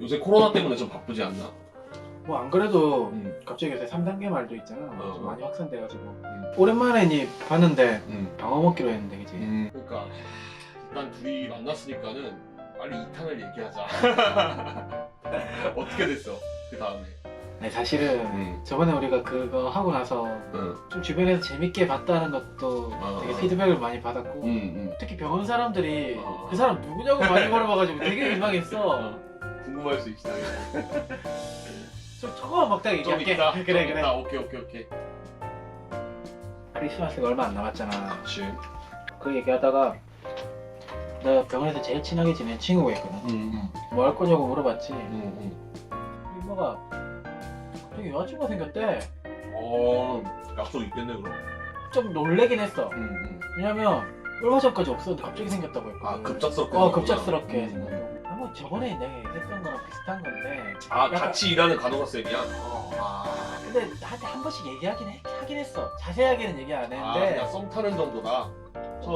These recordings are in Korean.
요새 코로나 때문에 좀 바쁘지 않나? 뭐 안 그래도 음. 갑자기 요새 3단계 말도 있잖아. 어, 좀 어. 많이 확산돼가지고 음. 오랜만에 니 봤는데 음. 방어 먹기로 했는데 그지? 음. 그러니까 일단 둘이 만났으니까는 빨리 2탄을 얘기하자. 어떻게 됐어? 그 다음에. 아니 사실은 음. 저번에 우리가 그거 하고 나서 응. 좀 주변에서 재밌게 봤다는 것도 어, 되게 어. 피드백을 많이 받았고 음, 음. 특히 병원 사람들이 어. 그 사람 누구냐고 많이 물어봐가지고 되게 민망했어. 어. 궁금할 수 있어. 좀 조금만 먹다가 좀 얘기할게. 있다. 그래 좀 그래. 있다. 오케이 오케이 오케이. 크리스마스가 얼마 안 남았잖아. 그렇지. 그 얘기하다가 내가 병원에서 제일 친하게 지낸 친구가 있거든. 음. 뭐 할 거냐고 물어봤지. 음. 음. 이모가 갑자기 여자친구가 생겼대. 어 약속 있겠네 그럼. 좀 놀래긴 했어. 음. 음. 왜냐면 얼마 전까지 없었는데 갑자기 생겼다고 했거든. 아 급작스럽게. 어. 급작스럽게 음. 생겼다고. 아마 저번에 내가 얘기했던 거랑 비슷한 건데. 아 같이 일하는 간호사 쌤이야. 어. 아. 근데 나한테 한 번씩 얘기하긴 해, 하긴 했어. 자세하게는 얘기 안 아 했는데. 그냥 썸 타는 정도다.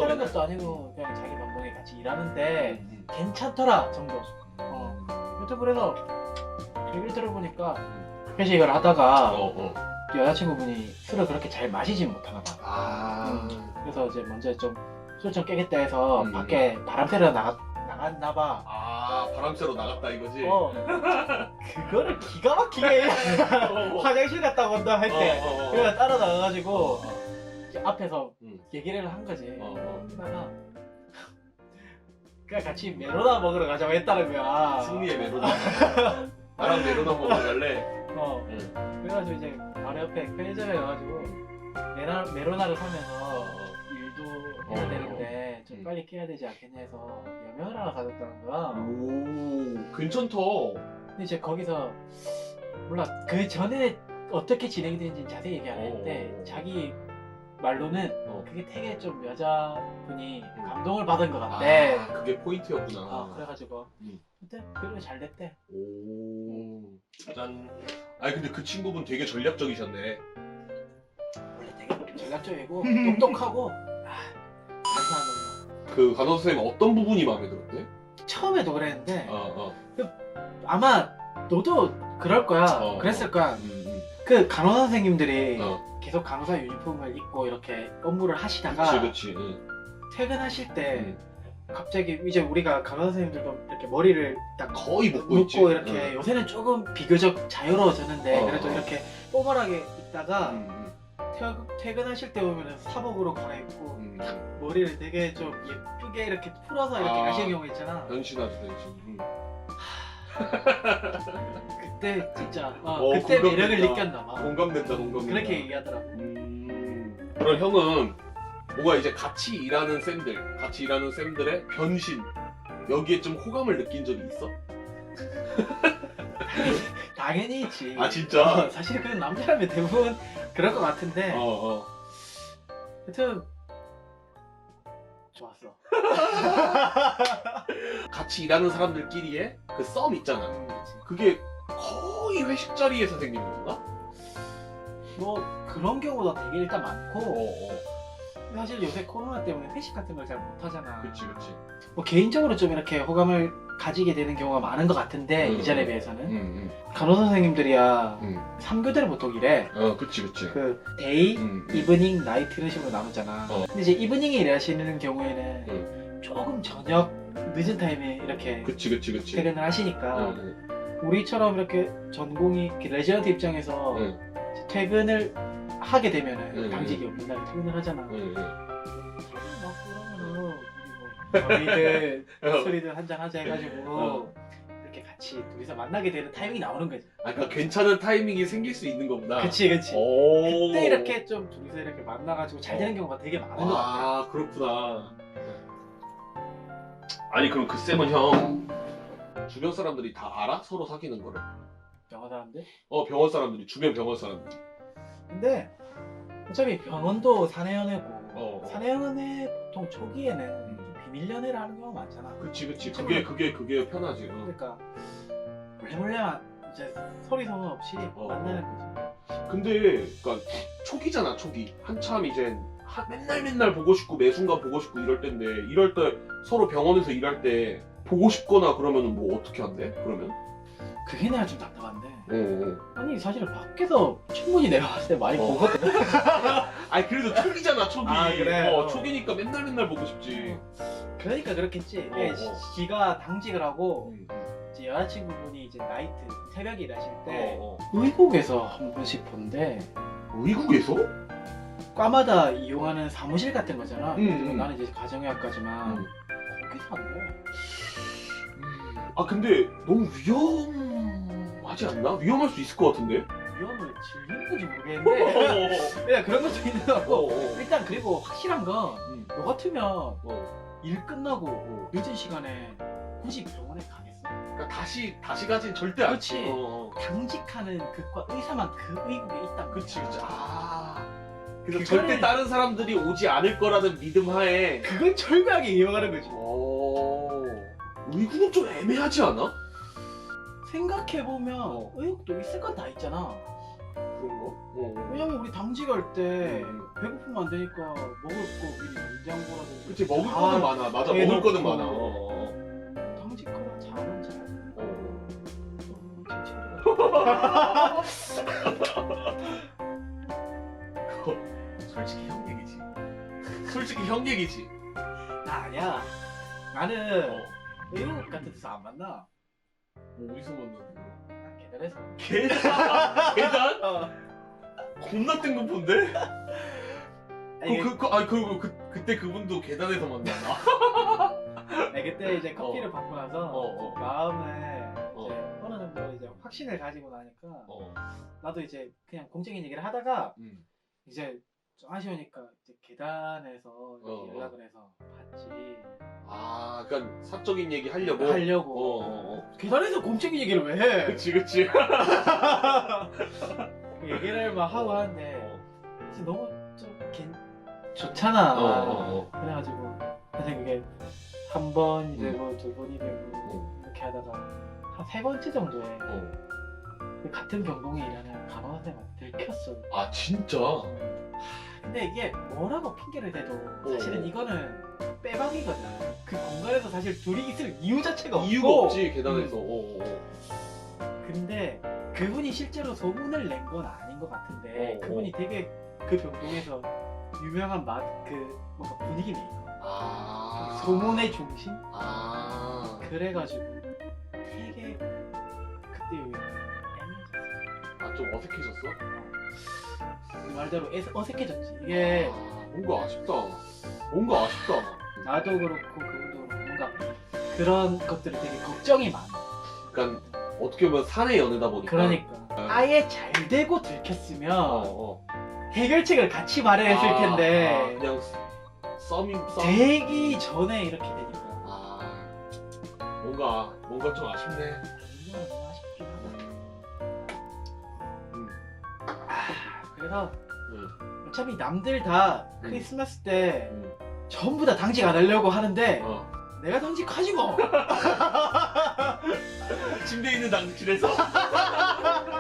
다른 것도 아니고 그냥 자기 방송에 같이 일하는데 음. 괜찮더라 정도. 어. 여튼 그래서 얘기를 들어보니까 그래서 이걸 하다가 어 어. 여자친구분이 술을 그렇게 잘 마시진 못하나 봐. 아. 그래서 이제 먼저 좀 술 좀 깨겠다 해서 음. 밖에 바람 쐬러 나가, 나갔나 봐. 아 바람 쐬러 나갔다 이거지. 어. 그거를 기가 막히게 화장실 갔다 온다 할 때. 어, 어, 어. 그래서 따라 나가가지고 어. 이제 앞에서 음. 얘기를 한 거지. 어, 어. 하다가 그냥 같이 메로나 먹으러 가자고 했다는 거야. 승리의 메로나. 나랑 메로나 먹으러 갈래. 어. 응. 그래가지고 이제 바로 옆에 편의점에 가가지고 메나, 메로나를 사면서 일도 해야 어. 좀 음. 빨리 깨야 되지 않겠냐 해서 여명을 하나 사줬다는 거야. 오 괜찮다. 근데 이제 거기서 몰라 그 전에 어떻게 진행이 되는지 자세히 얘기 안 했는데 어. 자기 말로는 어. 그게 되게 좀 여자분이 음. 감동을 받은 것 같대. 아 그게 포인트였구나. 아, 그래가지고 음. 근데 그래 잘 됐대. 오 짠. 아니 근데 그 친구분 되게 전략적이셨네. 원래 되게 전략적이고 똑똑하고 그 간호사 선생님 어떤 부분이 마음에 들었대? 거. 처음에도 그랬는데 어 어. 아마 너도 그럴 거야. 어, 그랬을 거야. 음, 그 간호사 선생님들이 음. 어. 계속 간호사 유니폼을 입고 이렇게 업무를 하시다가 그치 그치. 응. 퇴근하실 때 응. 갑자기 이제 우리가 간호사 선생님들도 이렇게 머리를 딱 거의 묶고 묶고 있지. 이렇게 응. 요새는 조금 비교적 자유로워졌는데 어, 그래도 어. 이렇게 뽀글하게 있다가 음, 음, 퇴- 퇴근하실 때 보면 사복으로 갈아입고 음. 머리를 되게 좀 예쁘게 이렇게 풀어서 이렇게 아. 가시는 경우 있잖아. 변신하지 변신. 음. 그때 진짜 어, 어, 그때 공감된다. 매력을 느꼈나 봐. 공감된다 공감된다. 그렇게 얘기하더라고. 음. 그럼 형은 뭔가 이제 같이 일하는 쌤들, 같이 일하는 쌤들의 변신 여기에 좀 호감을 느낀 적이 있어? 당연히 있지. 아 진짜? 어, 사실 그 남자라면 대부분 그럴 것 같은데 어 어. 하여튼 좋았어. 같이 일하는 사람들끼리의 그 썸 있잖아. 음. 그게 거의 회식 자리에서 생기는 건가? 뭐 그런 경우도 되게 일단 많고 어. 사실 요새 코로나 때문에 회식 같은 걸 잘 못하잖아. 그치 그치. 뭐 개인적으로 좀 이렇게 호감을 가지게 되는 경우가 많은 것 같은데 음. 이전에 비해서는 응 간호사 선생님들야 응. 응. 3교대를 보통 이래. 어 그치 그치. 그 데이, 응. 응. 이브닝, 나이트 이런 식으로 나누잖아. 어. 근데 이제 이브닝에 일하시는 경우에는 응. 조금 저녁 늦은 타임에 이렇게 그치 그치 그치. 퇴근을 하시니까 응, 응. 우리처럼 이렇게 전공이 이렇게 레지던트 입장에서 응. 퇴근을 하게 되면은 응, 당직이 없는 날에 퇴근을 하잖아. 응, 응. 막 그러면은 우리 뭐 저희들 술이든 한잔 하자 해가지고 어. 이렇게 같이 둘이서 만나게 되는 타이밍이 나오는 거지. 아 그러니까 괜찮은 타이밍이 생길 수 있는 거구나. 그치 그치. 오. 그때 이렇게 좀 둘이서 이렇게 만나가지고 잘 되는 경우가 되게 많은 것 같아. 아 그렇구나. 아니 그럼 그 쌤은 형 주변 사람들이 다 알아? 서로 사귀는 거를? 병원 사람들. 어 병원 사람들이 주변 병원 사람들. 근데 어차피 병원도 사내연애고 어, 어. 사내연애 보통 초기에는 음. 좀 비밀 연애를 하는 경우가 많잖아. 그치 그치 그게 그게 그게 편하지. 어. 그러니까 몰래 몰래 이제 소리 소문 없이 어. 만나는 거지. 근데 그러니까 초기잖아 초기. 한참 이제 하- 맨날 맨날 보고 싶고 매 순간 보고 싶고 이럴 때인데 이럴 때 서로 병원에서 일할 때 보고 싶거나 그러면 뭐 어떻게 한대? 그러면? 그게 내가 좀 답답한데 어, 어. 아니 사실은 밖에서 충분히 내가 봤을 때 많이 어. 보거든 아니 그래도 초기잖아 초기. 아, 그래? 어, 어. 초기니까 맨날 맨날 보고 싶지. 그러니까 그렇겠지 이게 어, 어. 지가 당직을 하고 음. 이제 여자친구분이 이제 나이트 새벽에 일하실 때 어, 어. 의국에서 한 번씩 본데 의국에서? 과마다 이용하는 사무실 같은 거잖아 음, 그리고 음. 나는 이제 가정의학과지만 음. 거기서 한대 아 근데 너무 위험하지 않나? 위험할 수 있을 것 같은데? 위험을 건지 모르겠는데 그냥 그런 것도 있는 것 같고 어. 일단 그리고 확실한 건 음. 너 같으면 어. 일 끝나고 늦은 시간에 굳이 병원에 가겠어? 그러니까 다시 다시 가진 절대 안. 그렇지. 어. 당직하는 그과 의사만 그 의국에 있단 그치. 그치. 아. 그래서 그거를- 절대 다른 사람들이 오지 않을 거라는 믿음 하에. 그걸 철저하게 이용하는 거지. 어. 의국은 좀 애매하지 않아? 생각해보면 어. 의욕도 있을 건 다 있잖아. 그런 거? 어. 왜냐면 우리 당직할 때 음. 배고프면 안 되니까 먹을 거 미리 냉장고라든지 그치 먹을 다 거는 많아. 맞아 먹을 해놓고. 거는 많아. 어. 당직하면 잘하는 잘. 어. 그거 솔직히 형 얘기지. 솔직히 형 얘기지. 나 아니야. 나는 어. 의욕 같은 데서 안 만나. 어디서 만났어? 난 계단에서. 계단? 계단? 어. 겁나 뜬금포인데? 아니, 그, 그, 그, 아니, 그리고 그, 그때 그분도 계단에서 만났나? 아니, 그때 이제 커피를 받고 나서 어, 어. 마음에 어. 이제 어느 정도 이제 확신을 가지고 나니까 어. 나도 이제 그냥 공적인 얘기를 하다가 음. 이제 좀 아쉬우니까 이제 계단에서 이렇게 어, 어. 연락을 해서 봤지 아, 그니까 사적인 얘기 하려고? 하려고 어, 어, 어. 계단에서 공적인 얘기를 왜 해? 그치, 그치. 그 얘기를 막 하고 하는데 어, 진짜 너무 좀 괜... 좋잖아 어, 어, 어. 그래가지고 사실 그게 한 번이 음. 되고 두 번이 되고 어. 이렇게 하다가 한 세 번째 정도에 어. 그 같은 병동에 일하는 간호사 선생님한테 들켰어 아, 진짜? 근데 이게 뭐라고 핑계를 대도 사실은 어. 이거는 빼박이거든. 그 공간에서 사실 둘이 있을 이유 자체가 없고. 이유가 없지, 계단에서. 어, 어, 어. 근데 그분이 실제로 소문을 낸 건 아닌 것 같은데 어, 그분이 되게 그 병동에서 유명한 맛그 뭔가 분위기 메이커. 아. 소문의 중심. 아. 그래가지고 되게 그때 애매해졌어. 아, 좀 어색해졌어? 그 말대로 어색해졌지. 이게 아, 뭔가 아쉽다. 뭔가 아쉽다. 나도 그렇고 그분도 그렇고 뭔가 그런 것들이 되게 걱정이 많아. 그러니까 어떻게 보면 산의 연애다 보니까. 그러니까 아예 잘 되고 들켰으면 어, 어. 해결책을 같이 마련했을 아, 텐데 아, 그냥 썸이 썸. 되기 전에 이렇게 되니까 아, 뭔가 뭔가 좀 아쉽네. 그래서 응. 어차피 남들 다 음. 크리스마스 때 음. 전부 다 당직 안 하려고 하는데 어. 내가 당직하지 뭐. 침대에 있는 당직실에서